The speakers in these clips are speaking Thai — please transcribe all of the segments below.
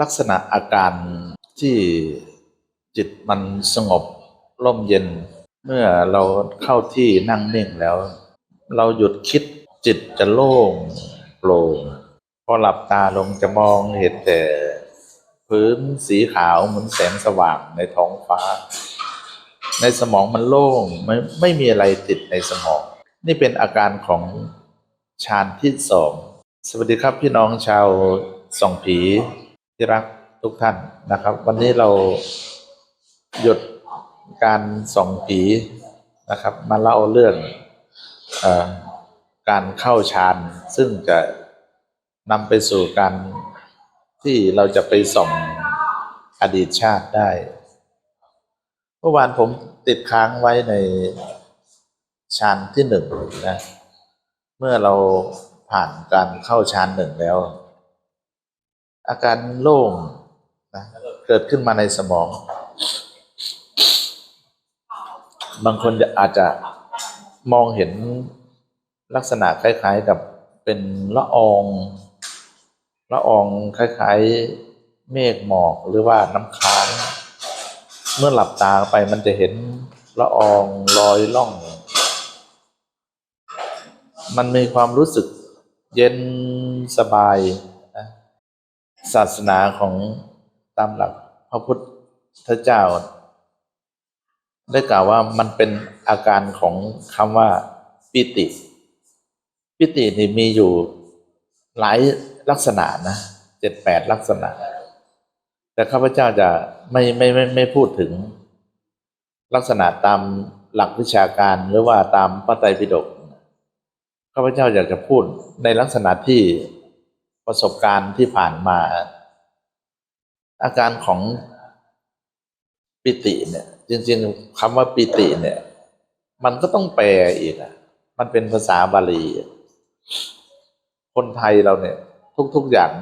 ลักษณะอาการที่จิตมันสงบร่มเย็น เมื่อเราเข้าที่นั่งนิ่งแล้ว เราหยุดคิดจิตจะโล่งโปร่งพอหลับตาลงจะมองเห็นแต่พื้นสีขาวเหมือนแสงสว่างในท้องฟ้า ในสมองมันโล่งไม่ไม่มีอะไรติดในสมอง นี่เป็นอาการของฌานที่สองสวัสดีครับพี่น้องชาวส่องผี ที่รักทุกท่านนะครับ วันนี้เราหยุดการส่องผีนะครับ มาเล่าเรื่องอการเข้าฌานซึ่งจะนำไปสู่การที่เราจะไปส่องอดีตชาติได้เมื่อวานผมติดค้างไว้ในฌานที่หนึ่งนะ เมื่อเราผ่านการเข้าฌานหนึ่งแล้ว อาการโล่งนะเกิดขึ้นมาในสมอง บางคนจะอาจจะมองเห็นลักษณะคล้าย ๆกับเป็นละอองละอองคล้ายๆเมฆหมอกหรือว่าน้ำค้าง เมื่อหลับตาไปมันจะเห็นละอองลอยล่อง มันมีความรู้สึกเย็นสบาย ศาสนาของตามหลักพระพุทธเจ้า ได้กล่าวว่ามันเป็นอาการของคำว่าปิติ ปิตินี่มีอยู่หลายลักษณะนะเจ็ดแปดลักษณะ แต่ข้าพเจ้าจะไม่ไม่ไม่ไม่พูดถึงลักษณะตามหลักวิชาการหรือว่าตามพระไตรปิฎกข้าพเจ้าอยากจะพูดในลักษณะที่ ประสบการณ์ที่ผ่านมา อาการของปิติเนี่ย จริงๆคำว่าปิติเนี่ย มันก็ต้องแปลอีกอะมันเป็นภาษาบาลี คนไทยเราเนี่ย ทุกๆอย่าง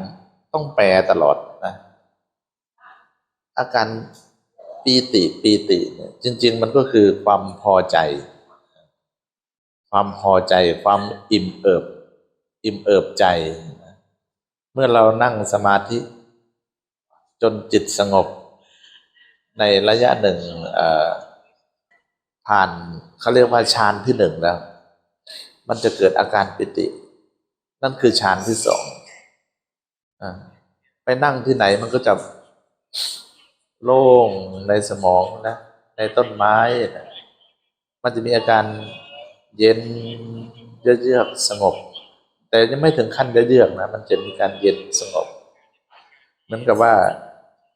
ต้องแปลตลอดนะอาการปีติปีติเนี่ยจริง ๆ มันก็คือความพอใจ ความพอใจความอิ่มเอิบ อิ่มเอิบใจ เมื่อเรานั่งสมาธิ จนจิตสงบ ในระยะหนึ่งผ่านเขาเรียกว่าฌานที่หนึ่งแล้ว มันจะเกิดอาการปิติ นั่นคือฌานที่สองอไปนั่งที่ไหนมันก็จะโล่งในสมองนะ ในต้นไม้นะมันจะมีอาการเย็นเยือกสงบ แต่ยังไม่ถึงขั้นเยือกนะมันจะมีการเย็นสงบเหมือนกับว่า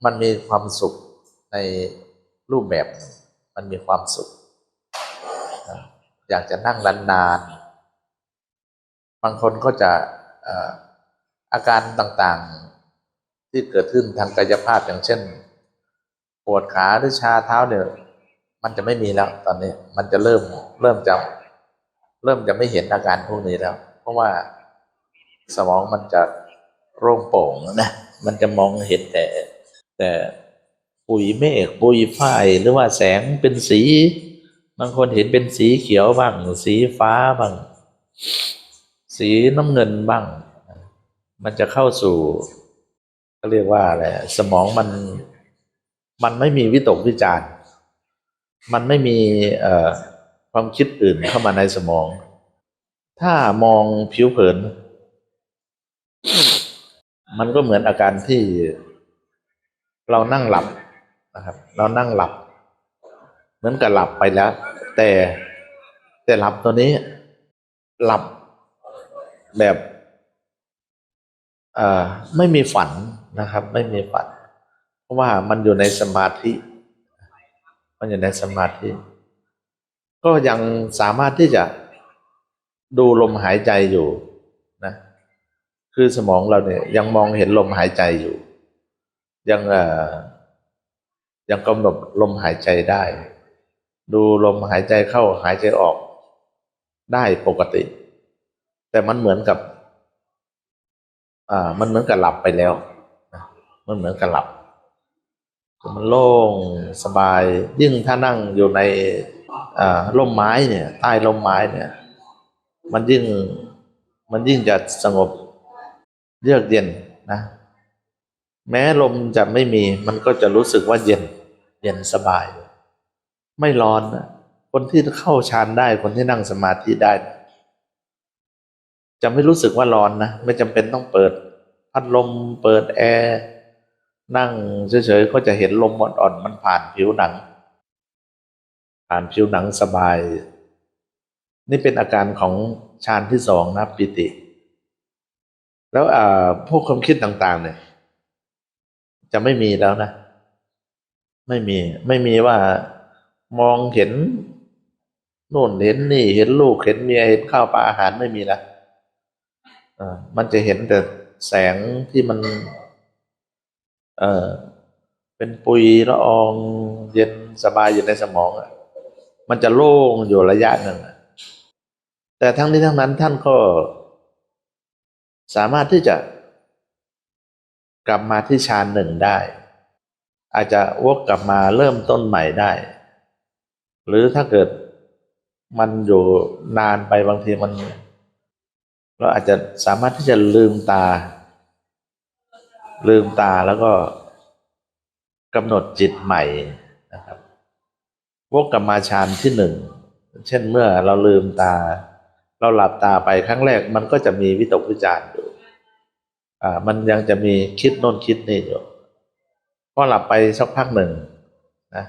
มันมีความสุขในรูปแบบ มันมีความสุข อยากจะนั่งนานๆบางคนก็จะอาการต่างๆที่เกิดขึ้นทางกายภาพอย่างเช่น ปวดขาหรือชาเท้าเนี่ยมันจะไม่มีแล้วตอนนี้ มันจะเริ่มเริ่มจะเริ่มจะไม่เห็นอาการพวกนี้แล้ว เพราะว่า สมองมันจะโล่งโป่งนะมันจะมองเห็นแต่ แต่ปุยเมฆปุยฝ้ายหรือว่าแสงเป็นสี บางคนเห็นเป็นสีเขียวบ้าง สีฟ้าบ้าง สีน้ำเงินบ้าง มันจะเข้าสู่เขาเรียกว่าอะไรสมองมันมันไม่มีวิตกวิจารณ์ มันไม่มีความคิดอื่นเข้ามาในสมอง ถ้ามองผิวเผิน มันก็เหมือนอาการที่เรานั่งหลับนะครับ เรานั่งหลับ เหมือนกับหลับไปแล้ว แต่แต่หลับตัวนี้ หลับแบบเอ่อไม่มีฝันนะครับ ไม่มีฝัน เพราะว่ามันอยู่ในสมาธิ มันอยู่ในสมาธิ ก็ยังสามารถที่จะดูลมหายใจอยู่ คือสมองเราเนี่ยยังมองเห็นลมหายใจอยู่ ยังยังกำหนดลมหายใจได้ ดูลมหายใจเข้าหายใจออกได้ปกติ แต่มันเหมือนกับ อ่า มันเหมือนกับหลับไปแล้วมันเหมือนกับหลับ มันโล่งสบาย ยิ่งถ้านั่งอยู่ในอ่าร่มไม้เนี่ย ใต้ร่มไม้เนี่ย มันยิ่งมันยิ่งจะสงบ เยือกเย็นนะ แม้ลมจะไม่มีมันก็จะรู้สึกว่าเย็น เย็นสบาย ไม่ร้อนนะคนที่เข้าฌานได้คนที่นั่งสมาธิได้ จะไม่รู้สึกว่าร้อนนะ ไม่จำเป็นต้องเปิด พัดลมเปิดแอร์นั่งเฉยๆก็จะเห็นลมอ่อนๆมันผ่านผิวหนัง ผ่านผิวหนังสบาย นี่เป็นอาการของฌานที่สองนะปิติ แล้วพวกความคิดต่าง ๆ เนี่ย จะไม่มีแล้วนะ ไม่มี ไม่มีว่ามองเห็นโน่นเห็นนี่เห็นลูกเห็นเมียเห็นข้าวปลาอาหารไม่มีละอ่ามันจะเห็นแต่แสงที่มัน เออเป็นปุยละอองเย็นสบายอยู่ในสมองอะมันจะโล่งอยู่ระยะหนึ่งแต่ทั้งนี้ทั้งนั้นท่านก็ สามารถที่จะกลับมาที่ฌานหนึ่งได้ อาจจะวกกลับมาเริ่มต้นใหม่ได้ หรือถ้าเกิดมันอยู่นานไปบางทีมัน เราอาจจะสามารถที่จะลืมตา ลืมตาแล้วก็กำหนดจิตใหม่นะครับวกกลับมาฌานที่หนึ่ง เช่นเมื่อเราลืมตา เราหลับตาไปครั้งแรกมันก็จะมีวิตกวิจารณ์อยู่ อ่า มันยังจะมีคิดโน่นคิดนี่อยู่พอหลับไปสักพักหนึ่งนะ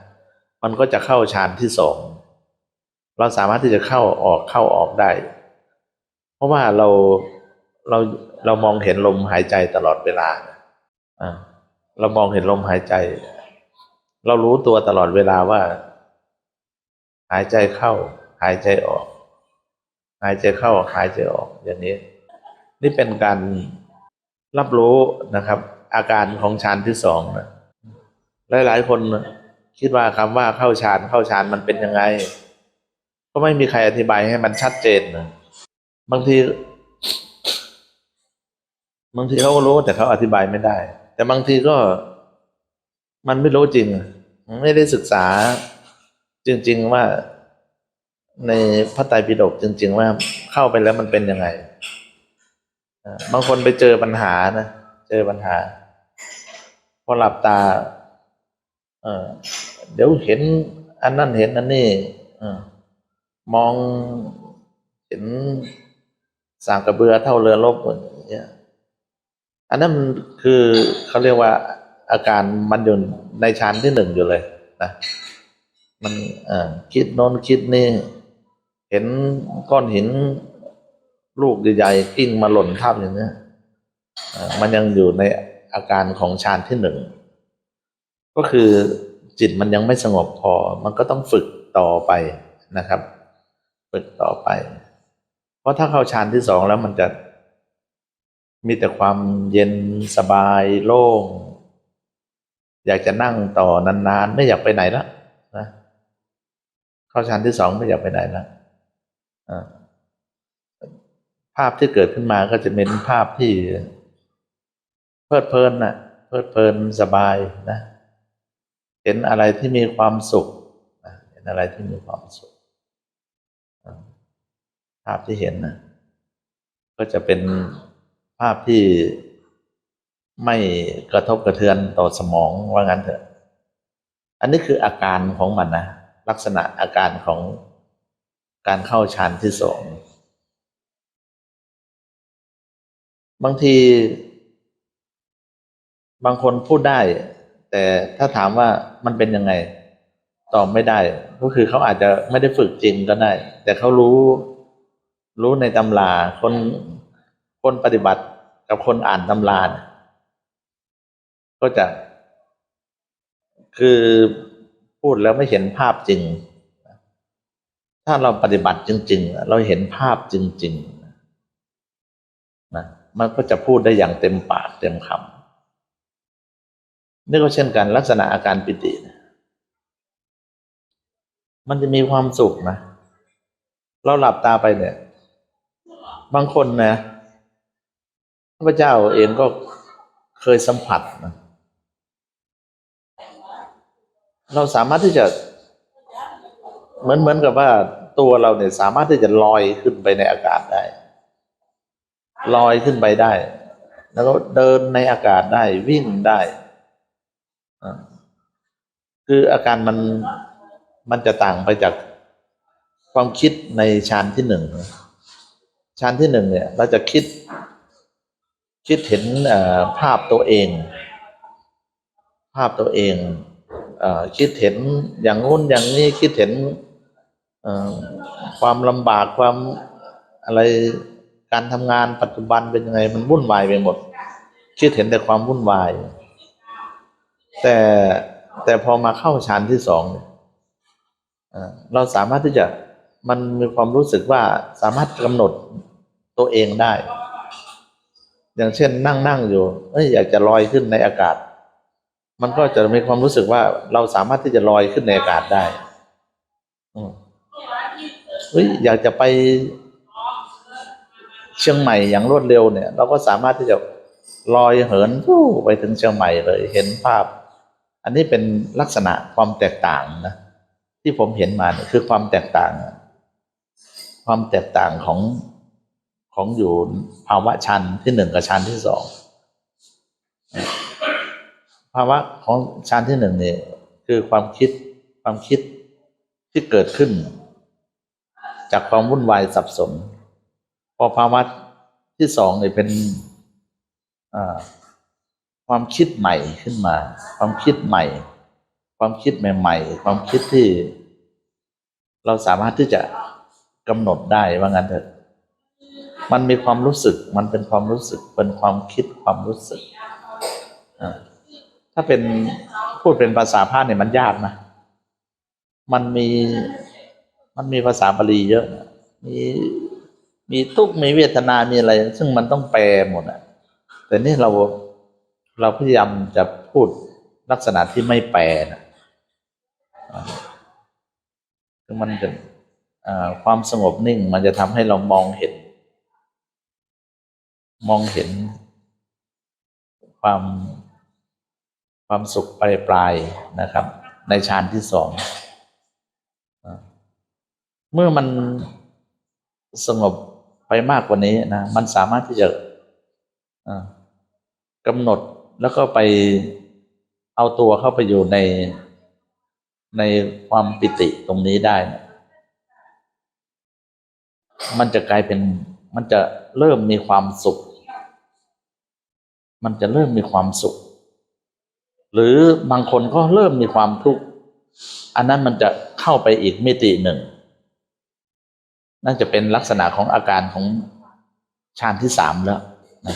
มันก็จะเข้าฌานที่สอง เราสามารถที่จะเข้าออกเข้าออกได้ เพราะว่าเราเราเรามองเห็นลมหายใจตลอดเวลา อ่า เรามองเห็นลมหายใจ เรารู้ตัวตลอดเวลาว่า หายใจเข้า หายใจออก หายใจเข้าหายใจออกอย่างนี้ นี่เป็นการรับรู้นะครับ อาการของฌานที่สองนะหลายๆคนคิดว่าคำว่าเข้าฌานเข้าฌานมันเป็นยังไง ก็ไม่มีใครอธิบายให้มันชัดเจนนะบางที บางทีเขาก็รู้แต่เขาอธิบายไม่ได้ แต่บางทีก็มันไม่รู้จริง ไม่ได้ศึกษาจริง ๆ ว่า ในพระไตรปิฎกจริง ๆ ว่าเข้าไปแล้วมันเป็นยังไงบางคนไปเจอปัญหานะเจอปัญหา พอหลับตาเดี๋ยวเห็นอันนั้นเห็นอันนี้อมองเห็นสางกระเบือเท่าเรือรบอย่างเงี้ยอันนั้นมันคือเขาเรียกว่าอาการมันอยู่ในชั้นที่หนึ่งอยู่เลยนะมันคิดโน้นคิดนี่ เห็นก้อนหินลูกใหญ่ๆกิ้งมาหล่นทับอย่างเงี้ยมันยังอยู่ในอาการของฌานที่หนึ่ง ก็คือจิตมันยังไม่สงบพอ มันก็ต้องฝึกต่อไปนะครับ ฝึกต่อไป เพราะถ้าเข้าฌานที่สองแล้วมันจะมีแต่ความเย็นสบายโล่ง อยากจะนั่งต่อนานๆ ไม่อยากไปไหนละนะเข้าชั้นที่สองไม่อยากไปไหนละอ่า ภาพที่เกิดขึ้นมาก็จะเป็นภาพที่เพลิดเพลินนะเพลิดเพลินสบายนะ เห็นอะไรที่มีความสุขเห็นอะไรที่มีความสุข ภาพที่เห็นนะก็จะเป็นภาพที่ไม่กระทบกระเทือนต่อสมองว่างั้นเถอะ อันนี้คืออาการของมันนะลักษณะอาการของ การเข้าฌานที่สองบางที บางคนพูดได้ แต่ถ้าถามว่ามันเป็นยังไง ตอบไม่ได้ ก็คือเขาอาจจะไม่ได้ฝึกจริงก็ได้ แต่เขารู้รู้ในตำราคนคนปฏิบัติกับคนอ่านตำราเนี่ยก็จะ คือพูดแล้วไม่เห็นภาพจริง ถ้าเราปฏิบัติจริง ๆ เราเห็นภาพจริงๆนะมันก็จะพูดได้อย่างเต็มปากเต็มคำนี่ก็เช่นกันลักษณะอาการปิตินะมันจะมีความสุขนะ เราหลับตาไปเนี่ย บางคนนะพระเจ้าเองก็เคยสัมผัสนะเราสามารถที่จะ เหมือนเหมือนกับว่า ตัวเราเนี่ยสามารถที่จะลอยขึ้นไปในอากาศได้ ลอยขึ้นไปได้ แล้วก็เดินในอากาศได้วิ่งได้คืออาการมันมันจะต่างไปจากความคิดในฌานที่หนึ่งฌานที่หนึ่งเนี่ย เราจะคิด คิดเห็นภาพตัวเอง ภาพตัวเองอคิดเห็นอย่างงู้นอย่างนี้คิดเห็น ความลำบากความอะไรการทำงานปัจจุบันเป็นยังไง มันวุ่นวายไปหมด คิดเห็นแต่ความวุ่นวาย แต่แต่พอมาเข้าฌานที่สองเราสามารถที่จะมันมีความรู้สึกว่าสามารถกำหนดตัวเองได้ อย่างเช่นนั่งนั่งอยู่เอ้ยอยากจะลอยขึ้นในอากาศ มันก็จะมีความรู้สึกว่าเราสามารถที่จะลอยขึ้นในอากาศได้ อืม เฮ้ยอยากจะไปเชียงใหม่อย่างรวดเร็วเนี่ย เราก็สามารถที่จะลอยเหินไปถึงเชียงใหม่เลย เห็นภาพ อันนี้เป็นลักษณะความแตกต่างนะที่ผมเห็นมาเนี่ยคือความแตกต่าง ความแตกต่างของของอยู่ภาวะชั้นที่หนึ่งกับชั้นที่สองภาวะของชั้นที่หนึ่งเนี่ยคือความคิดความคิดที่เกิดขึ้น จากความวุ่นวายสับสน พอภาวะที่สองเนี่ยเป็นความคิดใหม่ขึ้นมา ความคิดใหม่ ความคิดใหม่ ๆ ความคิดที่ เราสามารถที่จะกำหนดได้ว่างั้นเถอะมันมีความรู้สึก มันเป็นความรู้สึก เป็นความคิดความรู้สึก ถ้าเป็นพูดเป็นภาษาพาเนี่ยมันยากนะ มันมี มันมีภาษาบาลีเยอะนะมีมีทุกมีเวทนา มีอะไร ซึ่งมันต้องแปลหมดอะ แต่นี่เราเราพยายามจะพูดลักษณะที่ไม่แปลนะอ่าคือมันจะความสงบนิ่งมันจะทำให้เรามองเห็น มองเห็น ความความสุขปลายปลายๆนะครับ ในฌานที่สอง เมื่อมันสงบไปมากกว่านี้นะมันสามารถที่จะกำหนดแล้วก็ไปเอาตัวเข้าไปอยู่ในในความปิติตรงนี้ได้นะมันจะกลายเป็น มันจะเริ่มมีความสุข มันจะเริ่มมีความสุข หรือบางคนก็เริ่มมีความทุกข์ อันนั้นมันจะเข้าไปอีกมิติหนึ่ง น่าจะเป็นลักษณะของอาการของฌานที่สามแล้วนะ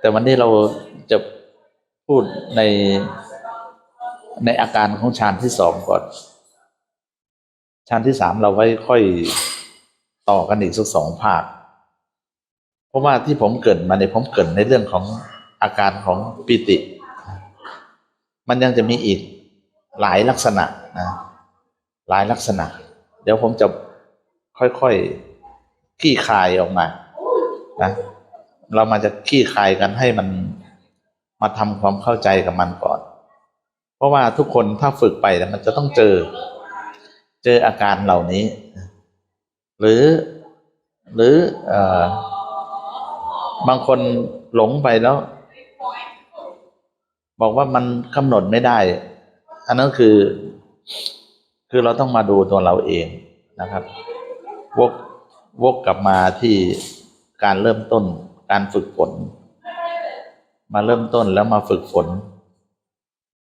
แต่วันนี้เราจะพูดในในอาการของฌานที่สองก่อนฌานที่สามเราไว้ค่อยต่อกันอีกสักสองภาค เพราะว่าที่ผมเกิดมาในยผมเกิดในเรื่องของอาการของปิติ มันยังจะมีอีกหลายลักษณะนะหลายลักษณะ เดี๋ยวผมจะค่อยๆขี้คายออกมานะเรามาจะขี้คายกันให้มันมาทำความเข้าใจกับมันก่อน เพราะว่าทุกคนถ้าฝึกไปแล้วมันจะต้องเจอ เจออาการเหล่านี้ หรือหรือเอ่อบางคนหลงไปแล้ว บอกว่ามันกำหนดไม่ได้ อันนั้นคือ คือเราต้องมาดูตัวเราเองนะครับ วกวกกลับมาที่การเริ่มต้นการฝึกฝน มาเริ่มต้นแล้วมาฝึกฝน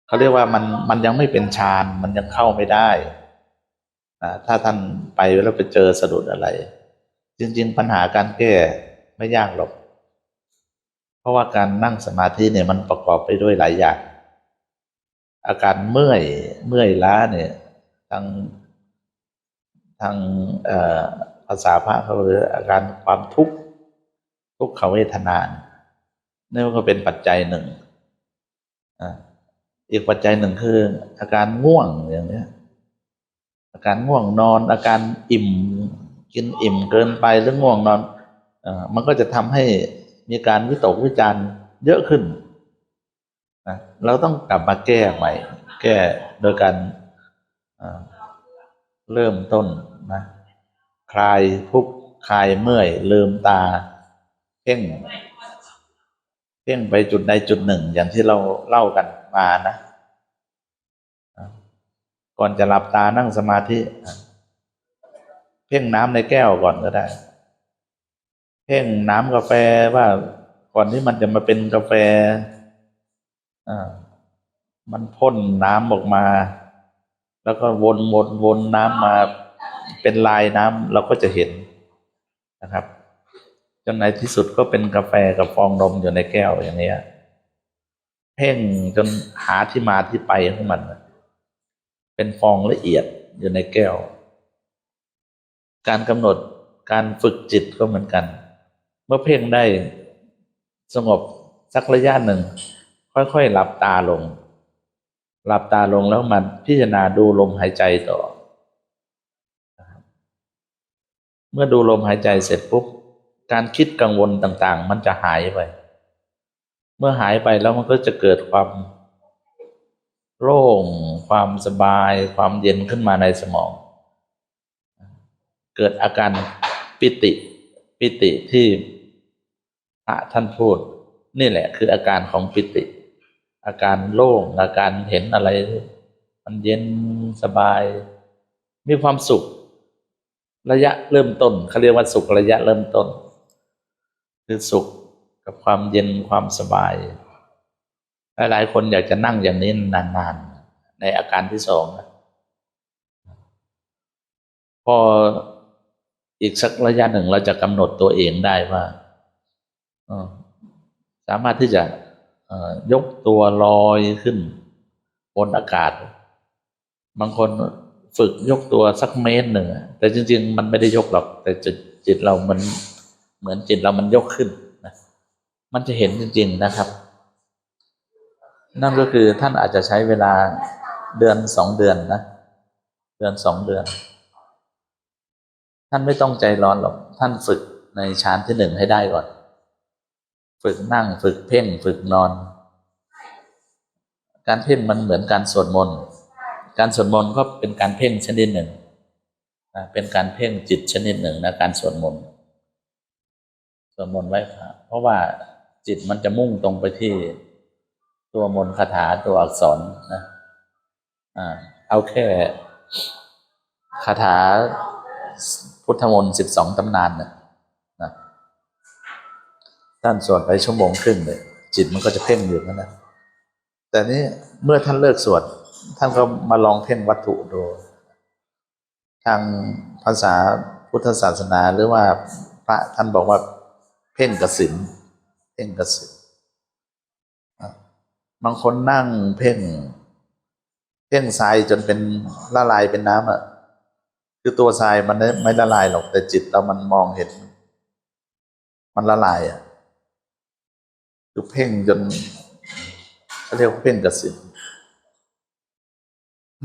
เขาเรียกว่ามันมันยังไม่เป็นฌานมันยังเข้าไม่ได้อ่าถ้าท่านไปแล้วไปเจอสะดุดอะไร จริง ๆ ปัญหาการแก้ไม่ยากหรอก เพราะว่าการนั่งสมาธิเนี่ยมันประกอบไปด้วยหลายอย่าง อาการเมื่อยเมื่อยล้าเนี่ย ทางทางภาษาพระเขาเรียกอาการความทุกข์ทุกขเวทนานี่ยนี่ก็เป็นปัจจัยหนึ่งอ่าอีกปัจจัยหนึ่งคือ อาการง่วงอย่างเนี้ยอาการง่วงนอน อาการอิ่ม กินอิ่มเกินไปหรือง่วงนอนอ่อมันก็จะทำให้มีการวิตกวิจารณ์เยอะขึ้นนะเราต้องกลับมาแก้ใหม่ แก้โดยการ เริ่มต้นนะคลายทุกข์คลายเมื่อยลืมตาเพ่งเพ่งไปจุดใดจุดหนึ่ง อย่างที่เราเล่ากันมานะก่อนจะหลับตานั่งสมาธิ เพ่งน้ำในแก้วก่อนก็ได้ เพ่งน้ำกาแฟว่าก่อนที่มันจะมาเป็นกาแฟอ่ามันพ่นน้ำออกมา แล้วก็วนวนวนน้ำมาเป็นลายน้ำเราก็จะเห็นนะครับ จนในที่สุดก็เป็นกาแฟกับฟองนมอยู่ในแก้วอย่างเนี้ยเพ่งจนหาที่มาที่ไปของมัน เป็นฟองละเอียดอยู่ในแก้ว การกำหนดการฝึกจิตก็เหมือนกัน เมื่อเพ่งได้สงบสักระยะหนึ่ง ค่อยๆหลับตาลง หลับตาลงแล้วมันพิจารณาดูลมหายใจต่อ เมื่อดูลมหายใจเสร็จปุ๊บ การคิดกังวลต่างๆ มันจะหายไป เมื่อหายไปแล้วมันก็จะเกิดความโล่ง ความสบาย ความเย็นขึ้นมาในสมอง เกิดอาการปิติปิติที่พระท่านพูด นี่แหละคืออาการของปิติ อาการโล่งอาการเห็นอะไร มันเย็นสบาย มีความสุข ระยะเริ่มต้นเขาเรียกว่าสุขระยะเริ่มต้น คือสุขกับความเย็นความสบาย หลายๆคนอยากจะนั่งอย่างนี้นานๆ ในอาการที่สองพออีกสักระยะหนึ่งเราจะกำหนดตัวเองได้ว่าสามารถที่จะ ยกตัวลอยขึ้นบนอากาศ บางคนฝึกยกตัวสักเมตรหนึ่งแต่จริง ๆ มันไม่ได้ยกหรอก แต่จิตจิตเรามันเหมือนจิตเรามันยกขึ้นนะมันจะเห็นจริง ๆนะครับ นั่นก็คือท่านอาจจะใช้เวลาเดือนสองเดือนนะ เดือนสองเดือน ท่านไม่ต้องใจร้อนหรอก ท่านฝึกในฌานที่หนึ่งให้ได้ก่อน ฝึกนั่งฝึกเพ่งฝึกนอน การเพ่งมันเหมือนการสวดมนต์การสวดมนต์ก็เป็นการเพ่งชนิดหนึ่งเป็นการเพ่งจิตชนิดหนึ่งนะการสวดมนต์สวดมนต์ไว้พระเพราะว่าจิตมันจะมุ่งตรงไปที่ตัวมนต์คาถาตัวอักษรนะอ่าเอาแค่คาถาพุทธมนต์สิบสองตำนานนะนะ ท่านสวดไปชั่วโมงครึ่งเลยจิตมันก็จะเพ่งอยู่นั่นนะแต่นี้เมื่อท่านเลิกสวด ท่านก็มาลองเพ่งวัตถุดูทางภาษาพุทธศาสนาหรือว่าพระท่านบอกว่า เพ่งกสินเพ่งกสินบางคนนั่งเพ่ง เพ่งทรายจนเป็นละลายเป็นน้ำอะคือตัวทรายมันไม่ไม่ละลายหรอกแต่จิตเรามันมองเห็น มันละลายอะ คือเพ่งจนเขาเรียกว่าเพ่งกสิน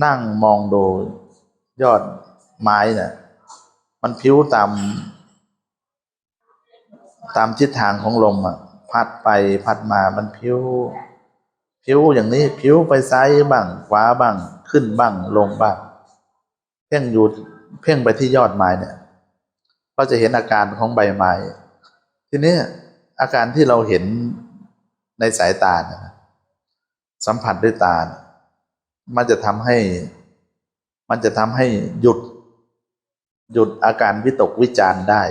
นั่งมองดูยอดไม้เนี่ยมันพิ้วตาม ตามทิศทางของลมอะ พัดไปพัดมามันพิ้ว พิ้วอย่างนี้พิ้วไปซ้ายบ้างขวาบ้างขึ้นบ้างลงบ้าง เพ่งอยู่เพ่งไปที่ยอดไม้เนี่ย ก็จะเห็นอาการของใบไม้ ทีนี้อาการที่เราเห็น ในสายตาเนี่ยนะสัมผัสด้วยตาเนี่ยมันจะทำให้ มันจะทำให้หยุด หยุดอาการวิตกวิจารณ์ได้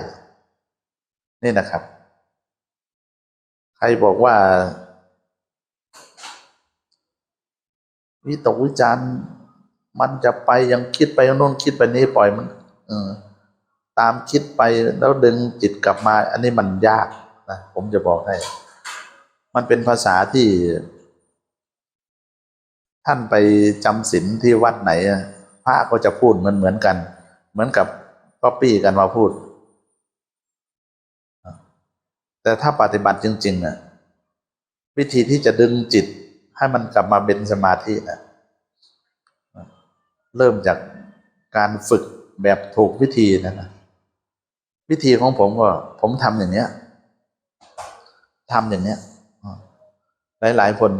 นี่นะครับ ใครบอกว่า วิตกวิจารณ์มันจะไปยังคิดไปโน่นคิดไปนี้ปล่อยมันเออตามคิดไปแล้วดึงจิตกลับมา อันนี้มันยากนะผมจะบอกให้ มันเป็นภาษาที่ ท่านไปจำศีลที่วัดไหนอะพระก็จะพูดเหมือนเหมือนกัน เหมือนกับก๊อปปี้กันมาพูด แต่ถ้าปฏิบัติจริงๆน่ะวิธีที่จะดึงจิตให้มันกลับมาเป็นสมาธินะเริ่มจากการฝึกแบบถูกวิธีนะนะวิธีของผมก็ ผมทำอย่างเนี้ยทำอย่างเนี้ย หลายหลาย ๆ คน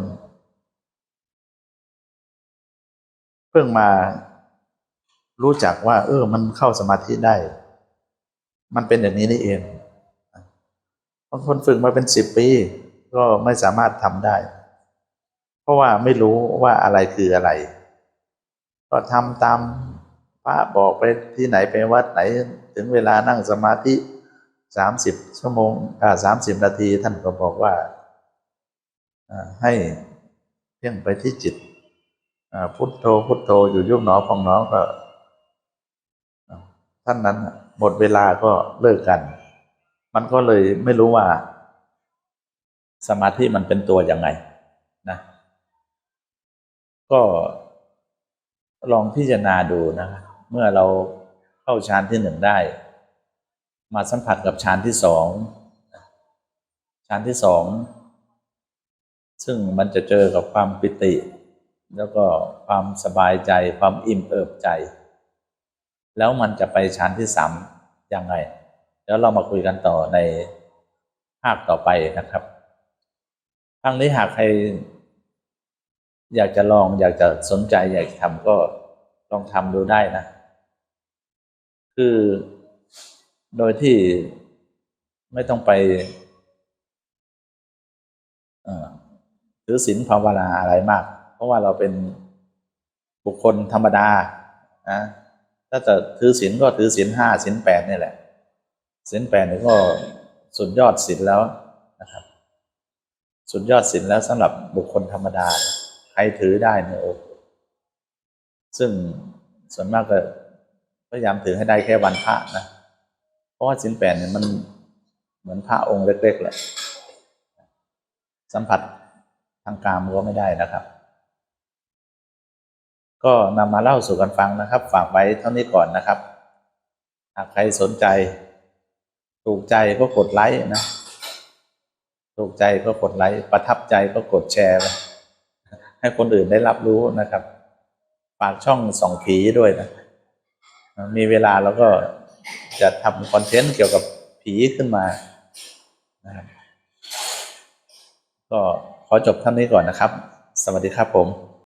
เพิ่งมารู้จักว่า เออ มันเข้าสมาธิได้ มันเป็นอย่างนี้นี่เองบางคนฝึกมาเป็นสิบปี ก็ไม่สามารถทำได้ เพราะว่าไม่รู้ว่าอะไรคืออะไร ก็ทำตามพระบอกไปที่ไหนไปวัดไหน ถึงเวลานั่งสมาธิสามสิบชั่วโมงอ่าสามสิบนาทีท่านก็บอกว่า ให้เพ่งไปที่จิตพุทโธพุทโธอยู่ยุบหนอพองหนอก็ท่านนั้นหมดเวลาก็เลิกกัน มันก็เลยไม่รู้ว่า สมาธิมันเป็นตัวยังไงนะก็ลองพิจารณาดูนะ เมื่อเราเข้าฌานที่หนึ่งได้ มาสัมผัสกับฌานที่สองฌานที่สอง ซึ่งมันจะเจอกับความปิติ แล้วก็ความสบายใจความอิ่มเอิบใจ แล้วมันจะไปฌานที่สามยังไง แล้วเรามาคุยกันต่อในภาคต่อไปนะครับครั้งนี้หากใคร อยากจะลองอยากจะสนใจ อยากจะทำก็ลองทำดูได้นะ คือโดยที่ไม่ต้องไป ถือศีลภาวนาอะไรมาก เพราะว่าเราเป็นบุคคลธรรมดานะถ้าจะถือศีลก็ถือศีลห้าศีลแปดนี่แหละศีลแปดนี่ก็สุดยอดศีลแล้วนะครับ สุดยอดศีลแล้วสำหรับบุคคลธรรมดา ใครถือได้เนี่ยโอ้ซึ่งส่วนมากก็พยายามถือให้ได้แค่วันพระนะ เพราะว่าศีลแปดเนี่ยมันเหมือนพระองค์เล็กๆแหละสัมผัส ทางกามก็ไม่ได้นะครับ ก็นำมาเล่าสู่กันฟังนะครับ ฝากไว้เท่านี้ก่อนนะครับ หากใครสนใจ ถูกใจก็กดไลค์นะ ถูกใจก็กดไลค์ประทับใจก็กดแชร์ไปให้คนอื่นได้รับรู้นะครับ ฝากช่องส่องผีด้วยนะ มีเวลาแล้วก็จะทำคอนเทนต์เกี่ยวกับผีขึ้นมานะครับก็ อจบเท่านี้ก่อนนะครับ สวัสดีครับผม